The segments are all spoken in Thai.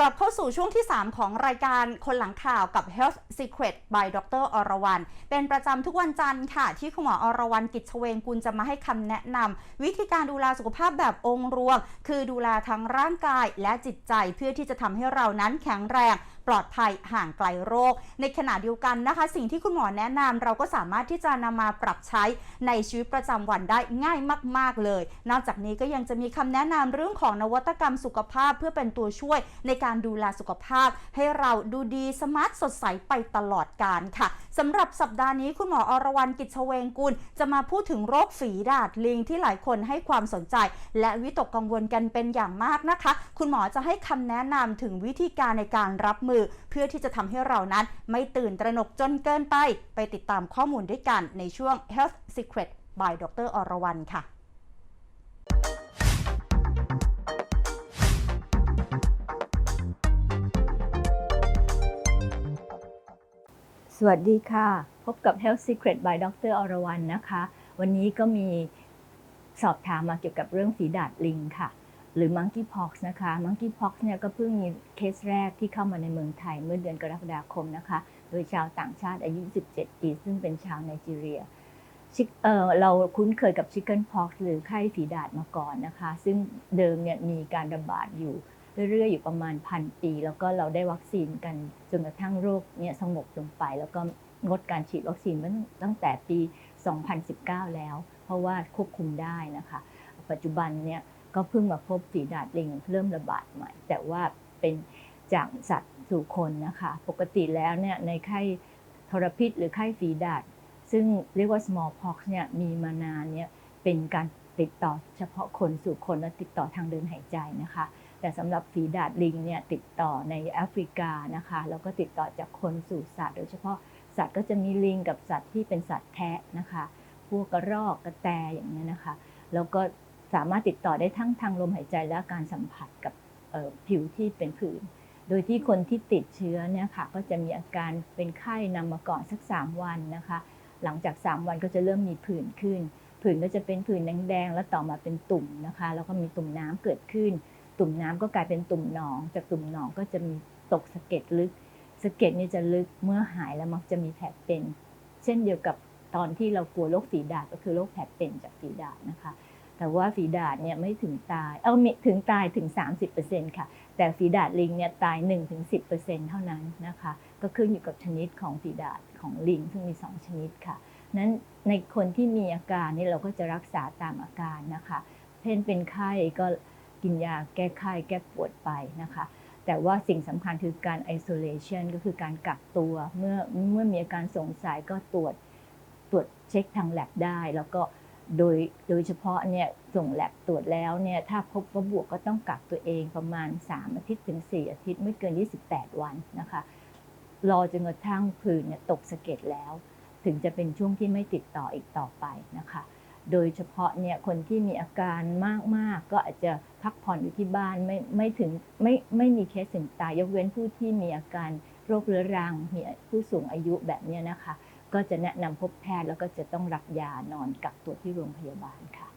กลับเข้าสู่ช่วงที่ 3 ของรายการคนหลังข่าวกับ Health Secret by ดรอรวรรณเป็นประจำทุกวันจันทร์ค่ะ ที่คุณหมออรวรรณกิจเชเวงกุลจะมาให้คำแนะนำวิธีการดูแลสุขภาพแบบองค์รวม คือดูแลทั้งร่างกายและจิตใจเพื่อที่จะทำให้เรานั้นแข็งแรงปลอดภัยห่างไกลโรค ในขณะเดียวกันนะคะ สิ่งที่คุณหมอแนะนำเราก็สามารถที่จะนำมาปรับใช้ในชีวิตประจำวันได้ง่ายมาก ๆเลย นอกจากนี้ก็ยังจะมีคำแนะนำเรื่องของนวัตกรรมสุขภาพเพื่อเป็นตัวช่วยในการการดูแลสุขภาพ ให้เราดูดีสมาร์ทสดใสไปตลอดการค่ะสำหรับสัปดาห์นี้คุณหมออรวรรณกิจเชเวงกุลจะมาพูดถึงโรคฝีดาดลิงที่หลายคนให้ความสนใจ และวิตกกังวลกันเป็นอย่างมากนะคะ คุณหมอจะให้คำแนะนำถึงวิธีการในการรับมือ เพื่อที่จะทำให้เรานั้น ไม่ตื่นตระหนกจนเกินไป ไปติดตามข้อมูลด้วยกันในช่วง Health Secret by ดรอรวรรณค่ะ สวัสดีค่ะ พบกับ Health Secret by ดรอรวรรณนะคะ วันนี้ก็มีสอบถามมาเกี่ยวกับเรื่องฝีดาดลิงค่ะ หรือ Monkeypox นะคะ Monkeypox เนี่ยก็เพิ่งมีเคสแรกที่เข้ามาในเมืองไทยเมื่อเดือนกรกฎาคมนะคะ โดยชาวต่างชาติอายุ 17 ปี ซึ่งเป็นชาวไนจีเรียเเราคุ้นเคยกับ Chickenpox หรือไข้ฝีดาดมาก่อนนะคะ ซึ่งเดิมเนี่ยมีการระบาดอยู่ เรื่อยๆ อยู่ประมาณพันปี แล้วก็เราได้วัคซีนกันจนกระทั่งโรคเนี่ยสงบลงไป แล้วก็งดการฉีดวัคซีนตั้งแต่ปี 2019 แล้ว เพราะว่าควบคุมได้นะคะ ปัจจุบันเนี่ยก็เพิ่งมาพบฝีดาดลิงเริ่มระบาดใหม่ แต่ว่าเป็นจากสัตว์สู่คนนะคะ ปกติแล้วเนี่ยในไข้ทรพิษหรือไข้ฝีดาดซึ่งเรียกว่า smallpox เนี่ยมีมานานเนี่ยเป็นการติดต่อเฉพาะคนสู่คนและติดต่อทางเดินหายใจนะคะ แต่สำหรับฝีดาดลิงเนี่ยติดต่อในแอฟริกานะคะแล้วก็ติดต่อจากคนสู่สัตว์ โดยเฉพาะสัตว์ก็จะมีลิงกับสัตว์ที่เป็นสัตว์แทะนะคะ พวกกระรอกกระแตอย่างนี้ยนะคะ แล้วก็สามารถติดต่อได้ทั้งทางลมหายใจและการสัมผัสกับผิวที่เป็นผื่น โดยที่คนที่ติดเชื้อเนี่ยค่ะก็จะมีอาการเป็นไข้นำมาก่อนสัก 3 วันนะคะ หลังจาก 3 วันก็จะเริ่มมีผื่นขึ้น ผื่นก็จะเป็นผื่นแดงๆ แล้วต่อมาเป็นตุ่มนะคะ แล้วก็มีตุ่มน้ำเกิดขึ้น ตุ่มน้ำก็กลายเป็นตุ่มหนอง จากตุ่มหนองก็จะมีตกสะเก็ดลึกสะเก็ดนี่จะลึกเมื่อหายแล้วมักจะมีแผลเป็น เช่นเดียวกับตอนที่เรากลัวโรคฝีดาษก็คือโรคแผลเป็นจากฝีดาษนะคะ แต่ว่าฝีดาษเนี่ยไม่ถึงตาย เออมีถึงตายถึง 30%ค่ะ แต่ฝีดาษลิงเนี่ยตาย 1-10%เท่านั้นนะคะ ก็ขึ้นอยู่กับชนิดของฝีดาษของลิงซึ่งมี 2 ชนิดค่ะนั้นในคนที่มีอาการนี่เราก็จะรักษาตามอาการนะคะ เช่นเป็นไข้ก็ กินยาแก้ไข้แก้ปวดไปนะคะ แต่ว่าสิ่งสำคัญคือการ isolation ก็คือการกักตัว เมื่อเมื่อมีอาการสงสัยก็ตรวจตรวจเช็คทางแลบได้ แล้วก็โดยโดยเฉพาะเนี่ยส่งแลบตรวจแล้วเนี่ยถ้าพบว่าบวกก็ต้องกักตัวเองประมาณ 3 อาทิตย์ถึง 4 อาทิตย์ไม่เกิน 28 วันนะคะ รอจนกระทั่งผื่นเนี่ยตกสะเก็ดแล้ว ถึงจะเป็นช่วงที่ไม่ติดต่ออีกต่อไปนะคะ โดยเฉพาะเนี่ยคนที่มีอาการมาก ๆ ก็อาจจะพักผ่อนอยู่ที่บ้านไม่ไม่ถึงไม่ไม่มีเคสถึงตายยกเว้นผู้ที่มีอาการโรคเรื้อรังมีผู้สูงอายุแบบเนี้ยนะคะ ก็จะแนะนำพบแพทย์แล้วก็จะต้องรับยานอนกักตัวที่โรงพยาบาลค่ะ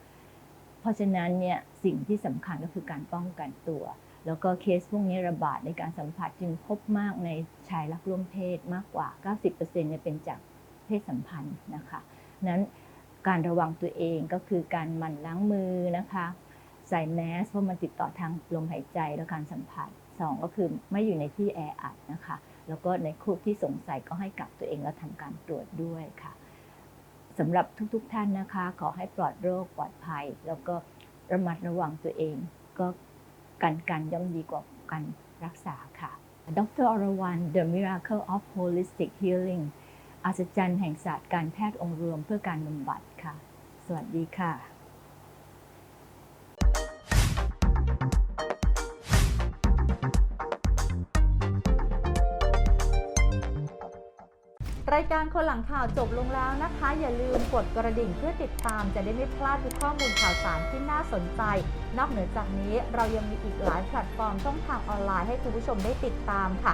เพราะฉะนั้นเนี่ยสิ่งที่สำคัญก็คือการป้องกันตัว แล้วก็เคสพวกนี้ระบาดในการสัมผัสจึงพบมากในชายรักร่วมเพศมากกว่า 90%เนี่ยเป็นจากเพศสัมพันธ์นะคะนั้น การระวังตัวเองก็คือการหมั่นล้างมือนะคะ ใส่แมสเพราะมันติดต่อทางลมหายใจและการสัมผัสสองก็คือไม่อยู่ในที่แออัดนะคะ แล้วก็ในคู่ที่สงสัยก็ให้กักตัวเองแล้วทำการตรวจด้วยค่ะสำหรับทุกๆทท่านนะคะ ขอให้ปลอดโรคปลอดภัย แล้วก็ระมัดระวังตัวเอง ก็กันกันย่อมดีกว่าการรักษาค่ะดรอรวรรณ The Miracle of Holistic Healing อัศจรรย์แห่งศาสตร์การแพทย์องค์รวมเพื่อการบำบัดค่ะ สวัสดีค่ะรายการคนหลังข่าวจบลงแล้วนะคะ อย่าลืมกดกระดิ่งเพื่อติดตามจะได้ไม่พลาดทุกข้อมูลข่าวสารที่น่าสนใจ นอกเหนือจากนี้เรายังมีอีกหลายแพลตฟอร์มช่องทางออนไลน์ให้คุณผู้ชมได้ติดตามค่ะ